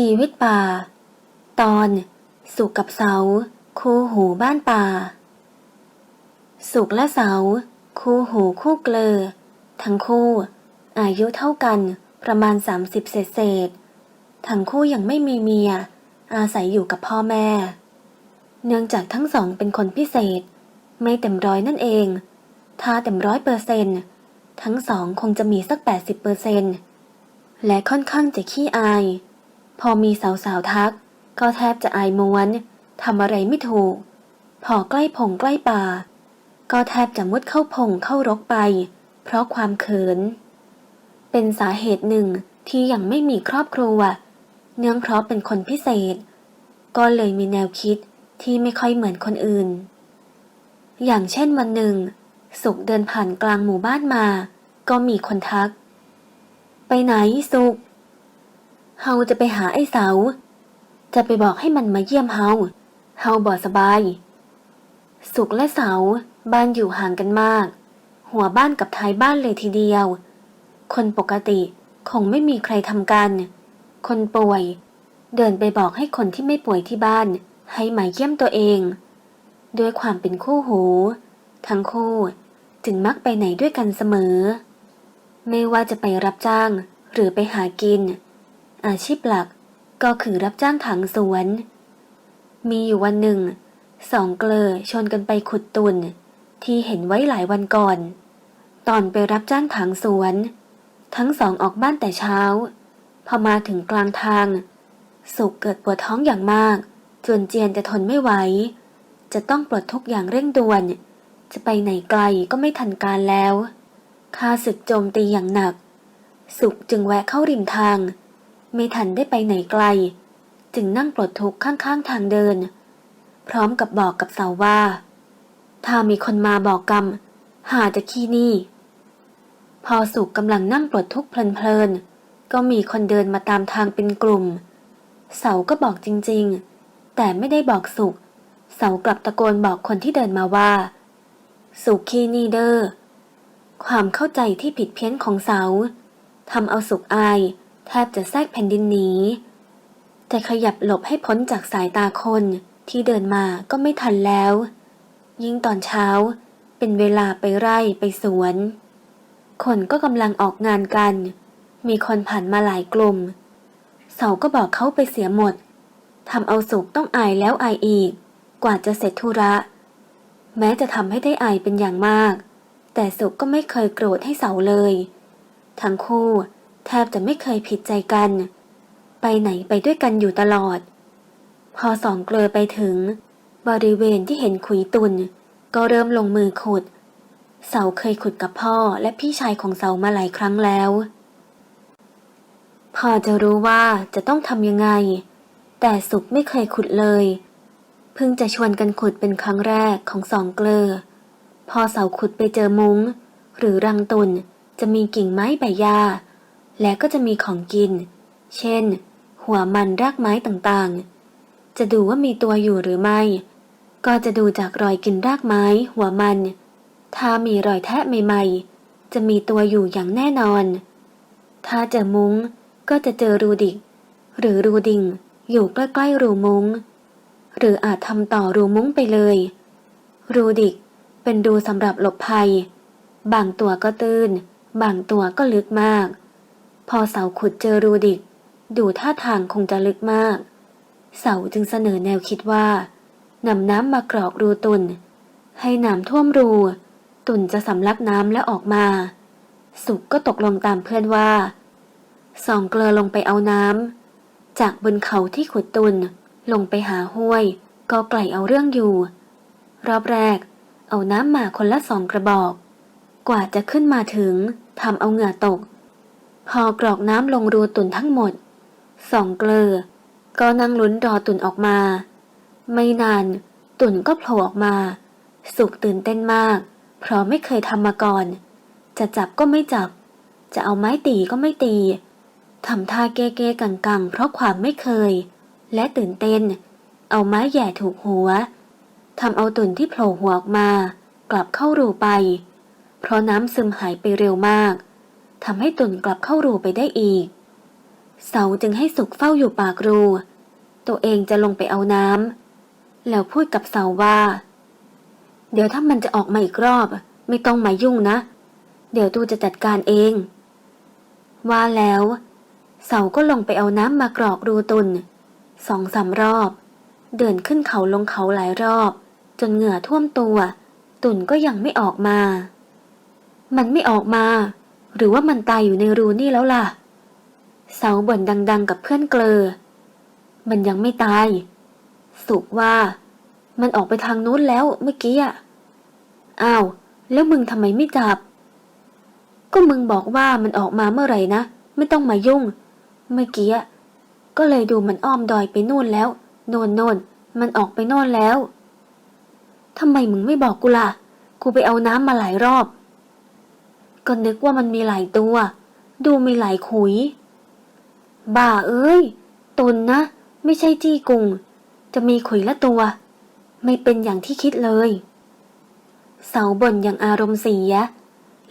ชีวิตป่า ตอน สุกกับเสา คู่หูบ้านป่า สุกและเสา คู่หูคู่เกลอ ทั้งคู่ อายุเท่ากันประมาณ 30 เศษเศษ ทั้งคู่ยังไม่มีเมีย อาศัยอยู่กับพ่อแม่ เนื่องจากทั้งสองเป็นคนพิเศษ ไม่เต็มร้อยนั่นเอง ถ้าเต็มร้อยเปอร์เซนทั้งสองคงจะมีสัก 80เปอร์เซนและค่อนข้างจะขี้อาย พอมีสาวๆทัก ก็แทบจะอายม้วนทำอะไรไม่ถูก พอใกล้พงใกล้ป่า ก็แทบจะมุดเข้าพงเข้ารกไป เพราะความเขิน เป็นสาเหตุหนึ่งที่ยังไม่มีครอบครัว เนื่องเพราะเป็นคนพิเศษ ก็เลยมีแนวคิดที่ไม่ค่อยเหมือนคนอื่น อย่างเช่นวันหนึ่ง สุกเดินผ่านกลางหมู่บ้านมา ก็มีคนทัก ไปไหนสุก เฮาจะไปหาไอ้เสา จะไปบอกให้มันมาเยี่ยมเฮา เฮาบ่สบาย สุกและเสาบ้านอยู่ห่างกันมาก หัวบ้านกับท้ายบ้านเลยทีเดียว คนปกติคงไม่มีใครทำกัน คนป่วย เดินไปบอกให้คนที่ไม่ป่วยที่บ้าน ให้มาเยี่ยมตัวเอง ด้วยความเป็นคู่หู ทั้งคู่จึงมักไปไหนด้วยกันเสมอ ไม่ว่าจะไปรับจ้างหรือไปหากิน อาชีพหลักก็คือรับจ้างถังสวน มีอยู่วันหนึ่ง สองเกลอชวนกันไปขุดตุนที่เห็นไว้หลายวันก่อน ตอนไปรับจ้างถังสวน ทั้งสองออกบ้านแต่เช้า พอมาถึงกลางทาง สุกเกิดปวดท้องอย่างมาก จนเจียนจะทนไม่ไหว จะต้องปลดทุกอย่างเร่งด่วน จะไปไหนไกลก็ไม่ทันการแล้วข้าศึกโจมตีอย่างหนัก สุกจึงแวะเข้าริมทาง ไม่ทันได้ไปไหนไกล จึงนั่งปลดทุกข์ข้างๆทางเดิน พร้อมกับบอกกับเสาว่า ถ้ามีคนมาบอกกรรม หาจะขี้นี่ พอสุกกำลังนั่งปลดทุกข์เพลินๆ ก็มีคนเดินมาตามทางเป็นกลุ่ม เสาก็บอกจริงๆ แต่ไม่ได้บอกสุกเสากลับตะโกนบอกคนที่เดินมาว่า สุกขี้นี่เด้อความเข้าใจที่ผิดเพี้ยนของเสาทำเอาสุกอาย แทบจะแทรกแผ่นดินหนีแต่ขยับหลบให้พ้นจากสายตาคนที่เดินมาก็ไม่ทันแล้ว ยิ่งตอนเช้าเป็นเวลาไปไร่ไปสวน คนก็กำลังออกงานกัน มีคนผ่านมาหลายกลุ่ม เสาก็บอกเขาไปเสียหมดทำเอาสุกต้องอายแล้วอายอีก กว่าจะเสร็จธุระ แม้จะทำให้ได้อายเป็นอย่างมาก แต่สุกก็ไม่เคยโกรธให้เสาเลย ทั้งคู่ แทบจะไม่เคยผิดใจกัน ไปไหนไปด้วยกันอยู่ตลอด พอสองเกลือไปถึง บริเวณที่เห็นขุยตุน ก็เริ่มลงมือขุด เสาเคยขุดกับพ่อและพี่ชายของเสามาหลายครั้งแล้ว พอจะรู้ว่าจะต้องทำยังไง แต่สุกไม่เคยขุดเลย เพิ่งจะชวนกันขุดเป็นครั้งแรกของสองเกลือ พอเสาขุดไปเจอมุง้ง หรือรังตุนจะมีกิ่งไม้ใบหญ้า และก็จะมีของกิน เช่น หัวมันรากไม้ต่างๆ จะดูว่ามีตัวอยู่หรือไม่ ก็จะดูจากรอยกินรากไม้ หัวมัน ถ้ามีรอยแทะใหม่ๆ จะมีตัวอยู่อย่างแน่นอน ถ้าเจอมุง้งก็จะเจอรูดิก หรือรูดิงอยู่ใกล้ๆรูมุง้ง หรืออาจทำต่อรูมุ้งไปเลย รูดิกเป็นรูสำหรับหลบภัย บางตัวก็ตื้น บางตัวก็ลึกมาก พอเสาขุดเจอรูดิก ดูท่าทางคงจะลึกมาก เสาจึงเสนอแนวคิดว่านำน้ำมากรอกรูตุนให้น้ำท่วมรู ตุนจะสำลักน้ำและออกมา สุกก็ตกลงตามเพื่อนว่า ส่องเกลอลงไปเอาน้ำจากบนเขาที่ขุดตุนลงไปหาห้วย ก็ไกลเอาเรื่องอยู่ รอบแรก เอาน้ำมาคนละสองกระบอก กว่าจะขึ้นมาถึงทำเอาเหงื่อตก พอกรอกน้ำลงรูตุนทั้งหมด สองเกลอ ก็นั่งลุ้นรอตุนออกมา ไม่นาน ตุนก็โผล่ออกมา สุกตื่นเต้นมาก เพราะไม่เคยทำมาก่อน จะจับก็ไม่จับ จะเอาไม้ตีก็ไม่ตีทำท่าเก้ๆกังๆเพราะความไม่เคย และตื่นเต้น เอาไม้แย่ถูกหัวทำเอาตุนที่โผล่หัวออกมา กลับเข้ารูไป เพราะน้ำซึมหายไปเร็วมาก ทำให้ตุนกลับเข้ารูไปได้อีก เสาจึงให้สุกเฝ้าอยู่ปากรู ตัวเองจะลงไปเอาน้ำแล้วพูดกับเสาว่า เดี๋ยวถ้ามันจะออกมาอีกรอบ ไม่ต้องมายุ่งนะ เดี๋ยวตูจะจัดการเอง ว่าแล้ว เสาก็ลงไปเอาน้ำมากรอกรูตุนสองสามรอบ เดินขึ้นเขาลงเขาหลายรอบ จนเหงื่อท่วมตัว ตุนก็ยังไม่ออกมา มันไม่ออกมา หรือว่ามันตายอยู่ในรูนี่แล้วล่ะ เสาบ่นดังๆกับเพื่อนเกลอ มันยังไม่ตาย สุกว่า มันออกไปทางนู้นแล้วเมื่อกี้อะ อ้าว แล้วมึงทำไมไม่จับ ก็มึงบอกว่ามันออกมาเมื่อไหร่นะ ไม่ต้องมายุ่ง เมื่อกี้อะก็เลยดูมันอ้อมดอยไปนู่นแล้ว โน่นโน่นมันออกไปโน่นแล้วทำไมมึงไม่บอกกูล่ะ กูไปเอาน้ำมาหลายรอบ ก็นึกว่ามันมีหลายตัว ดูมีหลายขุย บ้าเอ้ย ตนนะ ไม่ใช่จี้กุง จะมีขุยละตัว ไม่เป็นอย่างที่คิดเลย เสาบ่นอย่างอารมณ์เสีย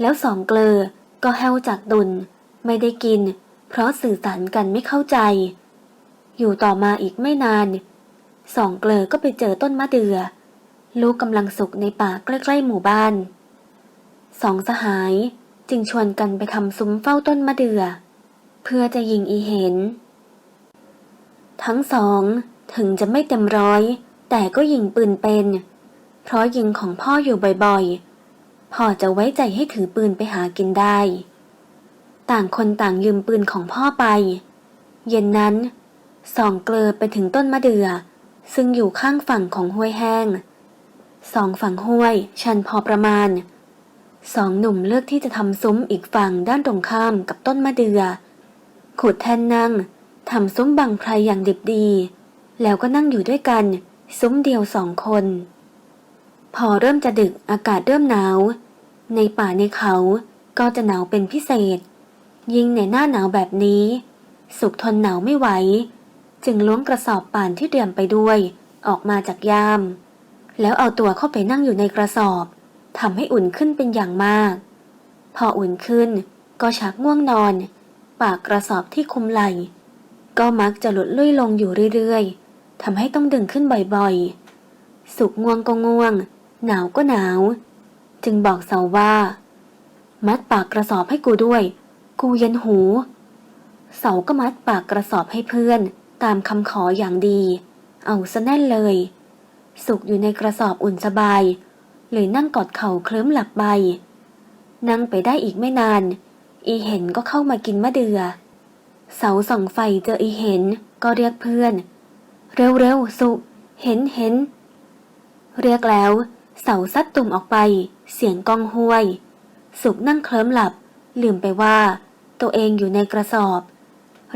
แล้วสองเกลอ ก็แห้วจากดุน ไม่ได้กิน เพราะสื่อสารกันไม่เข้าใจ อยู่ต่อมาอีกไม่นาน สองเกลอก็ไปเจอต้นมะเดือ่อลูกกำลังสุกในป่าใกล้ๆหมู่บ้านสองสหาย จึงชวนกันไปทำซุ้มเฝ้าต้นมะเดือ่อ เพื่อจะยิงอีเห็น ทั้งสองถึงจะไม่เต็มร้อย แต่ก็ยิงปืนเป็น เพราะยิงของพ่ออยู่บ่อยๆ พ่อจะไว้ใจให้ถือปืนไปหากินได้ ต่างคนต่างยืมปืนของพ่อไป เย็นนั้นสองเกลือไปถึงต้นมะเดือ่อ ซึ่งอยู่ข้างฝั่งของห้วยแห้งสองฝั่งห้วยชันพอประมาณ สองหนุ่มเลือกที่จะทำซุ้มอีกฝั่งด้านตรงข้ามกับต้นมะเดือ่อขุดแทนนั่งทำซุ้มบังไพรอย่างดิบดี แล้วก็นั่งอยู่ด้วยกัน ซุ้มเดียวสองคน พอเริ่มจะดึกอากาศเริ่มหนาว ในป่าในเขาก็จะหนาวเป็นพิเศษ ยิ่งในหน้าหนาวแบบนี้ สุขทนหนาวไม่ไหว จึงล้วงกระสอบป่านที่เตรียมไปด้วย ออกมาจากยาม แล้วเอาตัวเข้าไปนั่งอยู่ในกระสอบ ทำให้อุ่นขึ้นเป็นอย่างมาก พออุ่นขึ้นก็ชักง่วงนอน ปากกระสอบที่คุมไหล ก็มักจะหลุดลุ่ยลงอยู่เรื่อยๆทำให้ต้องดึงขึ้นบ่อยๆ สุกง่วงก็ง่วง หนาวก็หนาว จึงบอกเสาว่า มัดปากกระสอบให้กูด้วย กูเย็นหู เสาก็มัดปากกระสอบให้เพื่อน ตามคำขออย่างดี เอาซะแน่นเลย สุกอยู่ในกระสอบอุ่นสบาย เลยนั่งกอดเข่าเคลิ้มหลับไป นั่งไปได้อีกไม่นาน อีเห็นก็เข้ามากินมะเดือ่อเสาส่องไฟเจออีเห็นก็เรียกเพื่อน เร็วๆสุเห็นเห็น เรียกแล้ว เสาซัดตุ่มออกไป เสียงกองห้วย สุกนั่งเคลิ้มหลับ ลืมไปว่า ตัวเองอยู่ในกระสอบ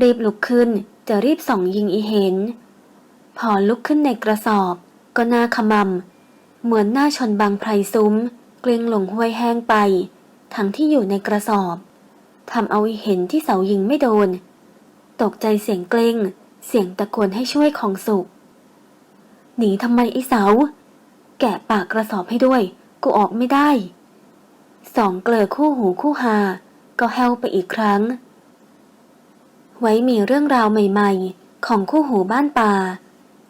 รีบลุกขึ้นจะรีบส่องยิงอีเห็น พอลุกขึ้นในกระสอบ ก็หน้าขมำ เหมือนหน้าชนบางไพรซุ้ม เกลียงลงห้วยแห้งไป ทั้งที่อยู่ในกระสอบทำเอาอีเห็นที่เสายิงไม่โดน ตกใจเสียงเกล้ง เสียงตะโกนให้ช่วยของสุกหนีทำไมไอ้เสา แกะปากกระสอบให้ด้วย กูออกไม่ได้ สองเกลือคู่หูคู่หา ก็แฮวไปอีกครั้ง ไว้มีเรื่องราวใหม่ ๆ ของคู่หูบ้านป่า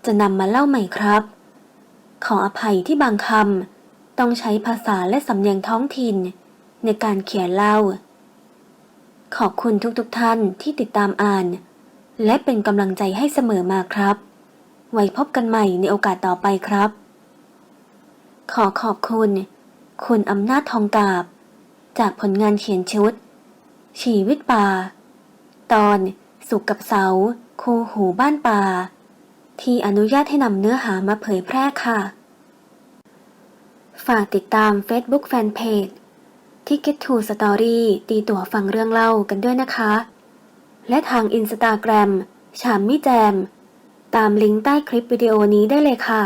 จะนำมาเล่าใหม่ครับ ขออภัยที่บางคำต้องใช้ภาษาและสำเนียงท้องถิ่น ในการเขียนเล่า ขอบคุณทุกๆทท่านที่ติดตามอ่าน และเป็นกำลังใจให้เสมอมาครับ ไว้พบกันใหม่ในโอกาสต่อไปครับ ขอขอบคุณ คุณอำนาจทองกาบ จากผลงานเขียนชุด ชีวิตป่า ตอนสุกกับเสา คู่หูบ้านป่า ที่อนุญาตให้นำเนื้อหามาเผยแพร่ค่ะ ฝากติดตาม Facebook Fanpage ที่ Get to Story ตีตั๋วฟังเรื่องเล่ากันด้วยนะคะ และทางอินสตาแกรมชามมิแจม ตามลิงก์ใต้คลิปวิดีโอนี้ได้เลยค่ะ